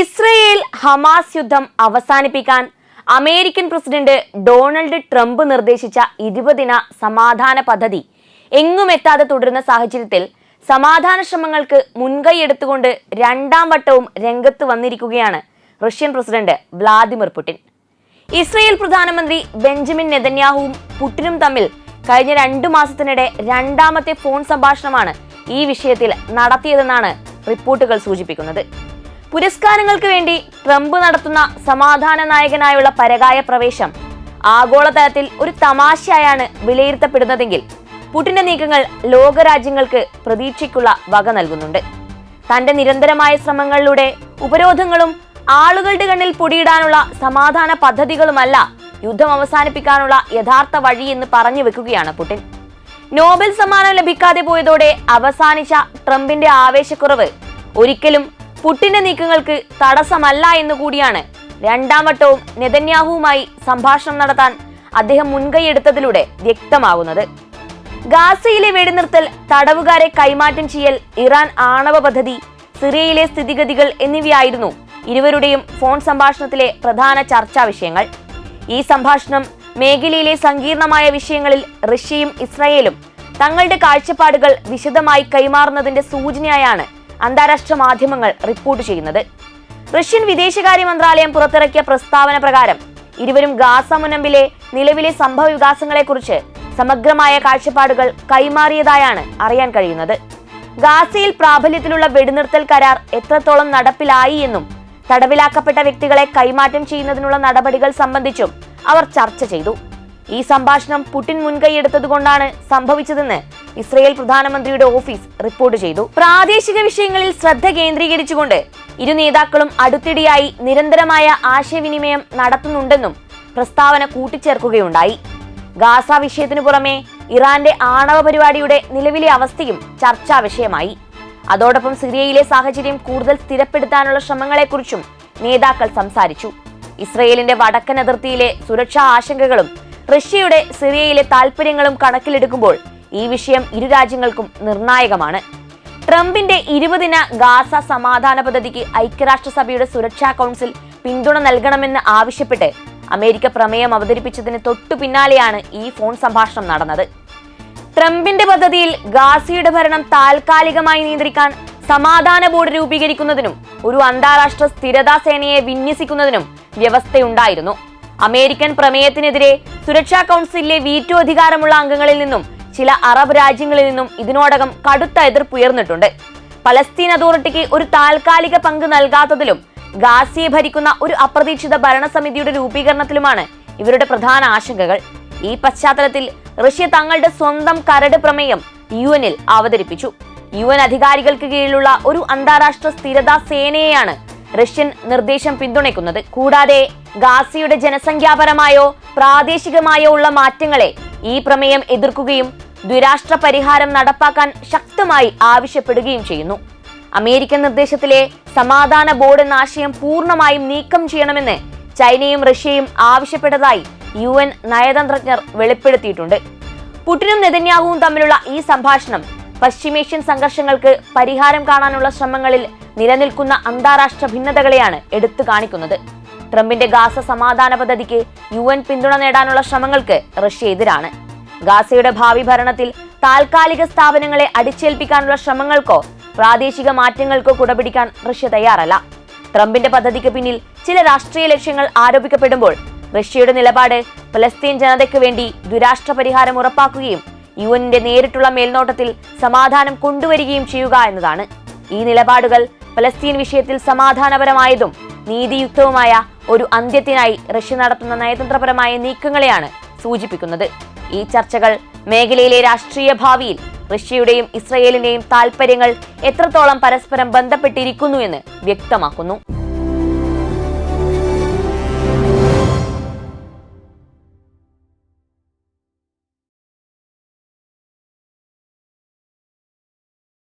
Israel Hamas യുദ്ധം അവസാനിപ്പിക്കാൻ American president Donald Trump നിർദ്ദേശിച്ച ഇരുപതിന സമാധാന പദ്ധതി എങ്ങുമെത്താതെ തുടരുന്ന സാഹചര്യത്തിൽ സമാധാന ശ്രമങ്ങൾക്ക് മുൻകൈ എടുത്തുകൊണ്ട് രണ്ടാം വട്ടവും രംഗത്ത് വന്നിരിക്കുകയാണ് Russian president Vladimir Putin. Israel പ്രധാനമന്ത്രി ബെഞ്ചമിൻ നെതന്യാഹുവും പുടിനും തമ്മിൽ കഴിഞ്ഞ രണ്ടു മാസത്തിനിടെ രണ്ടാമത്തെ ഫോൺ സംഭാഷണമാണ് ഈ വിഷയത്തിൽ നടത്തിയതെന്നാണ് റിപ്പോർട്ടുകൾ സൂചിപ്പിക്കുന്നത്. പുരസ്കാരങ്ങൾക്ക് വേണ്ടി ട്രംപ് നടത്തുന്ന സമാധാന നായകനായുള്ള പരകായ പ്രവേശം. ആഗോളതലത്തിൽ ഒരു തമാശയായാണ് വിലയിരുത്തപ്പെടുന്നതെങ്കിൽ പുടിന്റെ നീക്കങ്ങൾ ലോകരാജ്യങ്ങൾക്ക് പ്രതീക്ഷയ്ക്കുള്ള വക നൽകുന്നുണ്ട്. തന്റെ നിരന്തരമായ ശ്രമങ്ങളിലൂടെ ഉപരോധങ്ങളും ആളുകളുടെ കണ്ണിൽ പൊടിയിടാനുള്ള സമാധാന പദ്ധതികളുമല്ല യുദ്ധം അവസാനിപ്പിക്കാനുള്ള യഥാർത്ഥ വഴി എന്ന് പറഞ്ഞു വെക്കുകയാണ് പുടിൻ. നോബൽ സമ്മാനം ലഭിക്കാതെ പോയതോടെ അവസാനിച്ച ട്രംപിന്റെ ആവേശക്കുറവ് ഒരിക്കലും പുട്ടിന്റെ നീക്കങ്ങൾക്ക് തടസ്സമല്ല എന്ന് കൂടിയാണ്. രണ്ടാം വട്ടവും നെതന്യാഹുവുമായി സംഭാഷണം നടത്താൻ അദ്ദേഹം മുൻകൈയെടുത്തതിലൂടെ വ്യക്തമാകുന്നത് ഗാസയിലെ വെടിനിർത്തൽ തടവുകാരെ കൈമാറ്റം ചെയ്യൽ ഇറാൻ ആണവ പദ്ധതി സിറിയയിലെ സ്ഥിതിഗതികൾ എന്നിവയായിരുന്നു ഇരുവരുടെയും ഫോൺ സംഭാഷണത്തിലെ പ്രധാന ചർച്ചാ വിഷയങ്ങൾ. ഈ സംഭാഷണം മേഖലയിലെ സങ്കീർണമായ വിഷയങ്ങളിൽ റഷ്യയും ഇസ്രായേലും തങ്ങളുടെ കാഴ്ചപ്പാടുകൾ വിശദമായി കൈമാറുന്നതിന്റെ സൂചനയായാണ് അന്താരാഷ്ട്ര മാധ്യമങ്ങൾ റിപ്പോർട്ട് ചെയ്യുന്നത്. റഷ്യൻ വിദേശകാര്യ മന്ത്രാലയം പുറത്തിറക്കിയ പ്രസ്താവന പ്രകാരം ഇരുവരും ഗാസ മുനമ്പിലെ നിലവിലെ സംഭവ വികാസങ്ങളെക്കുറിച്ച് സമഗ്രമായ കാഴ്ചപ്പാടുകൾ കൈമാറിയതായാണ് അറിയാൻ കഴിയുന്നത്. ഗാസയിൽ പ്രാബല്യത്തിലുള്ള വെടിനിർത്തൽ കരാർ എത്രത്തോളം നടപ്പിലായി എന്നും തടവിലാക്കപ്പെട്ട വ്യക്തികളെ കൈമാറ്റം ചെയ്യുന്നതിനുള്ള നടപടികൾ സംബന്ധിച്ചും അവർ ചർച്ച ചെയ്തു. ഈ സംഭാഷണം പുടിൻ മുൻകൈയെടുത്തതുകൊണ്ടാണ് സംഭവിച്ചതെന്ന് ഇസ്രയേൽ പ്രധാനമന്ത്രിയുടെ ഓഫീസ് റിപ്പോർട്ട് ചെയ്തു. പ്രാദേശിക വിഷയങ്ങളിൽ ശ്രദ്ധ കേന്ദ്രീകരിച്ചുകൊണ്ട് ഇരു നേതാക്കളും അടുത്തിടെയായി നിരന്തരമായ ആശയവിനിമയം നടത്തുന്നുണ്ടെന്നും പ്രസ്താവന കൂട്ടിച്ചേർക്കുകയുണ്ടായി. ഗാസ വിഷയത്തിനു പുറമെ ഇറാന്റെ ആണവ പരിപാടിയുടെ നിലവിലെ അവസ്ഥയും ചർച്ചാ വിഷയമായി. അതോടൊപ്പം സിറിയയിലെ സാഹചര്യം കൂടുതൽ സ്ഥിരപ്പെടുത്താനുള്ള ശ്രമങ്ങളെക്കുറിച്ചും നേതാക്കൾ സംസാരിച്ചു. ഇസ്രയേലിന്റെ വടക്കൻ അതിർത്തിയിലെ സുരക്ഷാ ആശങ്കകളും റഷ്യയുടെ സിറിയയിലെ താൽപര്യങ്ങളും കണക്കിലെടുക്കുമ്പോൾ ഈ വിഷയം ഇരു രാജ്യങ്ങൾക്കും നിർണായകമാണ്. ട്രംപിന്റെ ഇരുപതിന ഗാസ സമാധാന പദ്ധതിക്ക് ഐക്യരാഷ്ട്രസഭയുടെ സുരക്ഷാ കൗൺസിൽ പിന്തുണ നൽകണമെന്ന് ആവശ്യപ്പെട്ട് അമേരിക്ക പ്രമേയം അവതരിപ്പിച്ചതിന് തൊട്ടു പിന്നാലെയാണ് ഈ ഫോൺ സംഭാഷണം നടന്നത്. ട്രംപിന്റെ പദ്ധതിയിൽ ഗാസിയുടെ ഭരണം താൽക്കാലികമായി നിയന്ത്രിക്കാൻ സമാധാന ബോർഡ് രൂപീകരിക്കുന്നതിനും ഒരു അന്താരാഷ്ട്ര സ്ഥിരതാ സേനയെ വിന്യസിക്കുന്നതിനും വ്യവസ്ഥയുണ്ടായിരുന്നു. അമേരിക്കൻ പ്രമേയത്തിനെതിരെ സുരക്ഷാ കൗൺസിലിലെ വീറ്റോ അധികാരമുള്ള അംഗങ്ങളിൽ നിന്നും ചില അറബ് രാജ്യങ്ങളിൽ നിന്നും ഇതിനോടകം കടുത്ത എതിർപ്പുയർന്നിട്ടുണ്ട് പലസ്തീൻ അതോറിറ്റിക്ക് ഒരു താൽക്കാലിക പങ്ക് നൽകാത്തതിലും ഗാസിയെ ഭരിക്കുന്ന ഒരു അപ്രതീക്ഷിത ഭരണസമിതിയുടെ രൂപീകരണത്തിലുമാണ് ഇവരുടെ പ്രധാന ആശങ്കകൾ. ഈ പശ്ചാത്തലത്തിൽ റഷ്യ തങ്ങളുടെ സ്വന്തം കരട് പ്രമേയം യു എനിൽ അവതരിപ്പിച്ചു. യു എൻ അധികാരികൾക്ക് കീഴിലുള്ള ഒരു അന്താരാഷ്ട്ര സ്ഥിരതാ സേനയെയാണ് റഷ്യൻ നിർദ്ദേശം പിന്തുണയ്ക്കുന്നത്. കൂടാതെ ഗാസിയുടെ ജനസംഖ്യാപരമായോ പ്രാദേശികമായോ ഉള്ള മാറ്റങ്ങളെ ഈ പ്രമേയം എതിർക്കുകയും ദ്വിരാഷ്ട്ര പരിഹാരം നടപ്പാക്കാൻ ശക്തമായി ആവശ്യപ്പെടുകയും ചെയ്യുന്നു. അമേരിക്കൻ നിർദ്ദേശത്തിലെ സമാധാന ബോർഡ് എന്ന ആശയം പൂർണമായും നീക്കം ചെയ്യണമെന്ന് ചൈനയും റഷ്യയും ആവശ്യപ്പെട്ടതായി യു എൻ നയതന്ത്രജ്ഞർ വെളിപ്പെടുത്തിയിട്ടുണ്ട്. പുടിനും നെതന്യാഹുവും തമ്മിലുള്ള ഈ സംഭാഷണം പശ്ചിമേഷ്യൻ സംഘർഷങ്ങൾക്ക് പരിഹാരം കാണാനുള്ള ശ്രമങ്ങളിൽ നിലനിൽക്കുന്ന അന്താരാഷ്ട്ര ഭിന്നതകളെയാണ് എടുത്തു കാണിക്കുന്നത്. ട്രംപിന്റെ ഗാസ സമാധാന പദ്ധതിക്ക് യു പിന്തുണ നേടാനുള്ള ശ്രമങ്ങൾക്ക് റഷ്യ എതിരാണ്. ഗാസയുടെ ഭാവി ഭരണത്തിൽ താൽക്കാലിക സ്ഥാപനങ്ങളെ അടിച്ചേൽപ്പിക്കാനുള്ള ശ്രമങ്ങൾക്കോ പ്രാദേശിക മാറ്റങ്ങൾക്കോ കുടപിടിക്കാൻ റഷ്യ തയ്യാറല്ല. ട്രംപിന്റെ പദ്ധതിക്ക് പിന്നിൽ ചില രാഷ്ട്രീയ ലക്ഷ്യങ്ങൾ ആരോപിക്കപ്പെടുമ്പോൾ റഷ്യയുടെ നിലപാട് ഫലസ്തീൻ ജനതയ്ക്ക് വേണ്ടി ദുരാഷ്ട്ര പരിഹാരം ഉറപ്പാക്കുകയും യു എന്നിന്റെ നേരിട്ടുള്ള മേൽനോട്ടത്തിൽ സമാധാനം കൊണ്ടുവരികയും ചെയ്യുക എന്നതാണ്. ഈ നിലപാടുകൾ ഫലസ്തീൻ വിഷയത്തിൽ സമാധാനപരമായതും നീതിയുക്തവുമായ ഒരു അന്ത്യത്തിനായി റഷ്യ നടത്തുന്ന നയതന്ത്രപരമായ നീക്കങ്ങളെയാണ് സൂചിപ്പിക്കുന്നത്. ഈ ചർച്ചകൾ മേഖലയിലെ രാഷ്ട്രീയ ഭാവിയിൽ റഷ്യയുടെയും ഇസ്രയേലിന്റെയും താൽപര്യങ്ങൾ എത്രത്തോളം പരസ്പരം ബന്ധപ്പെട്ടിരിക്കുന്നു എന്ന് വ്യക്തമാക്കുന്നു.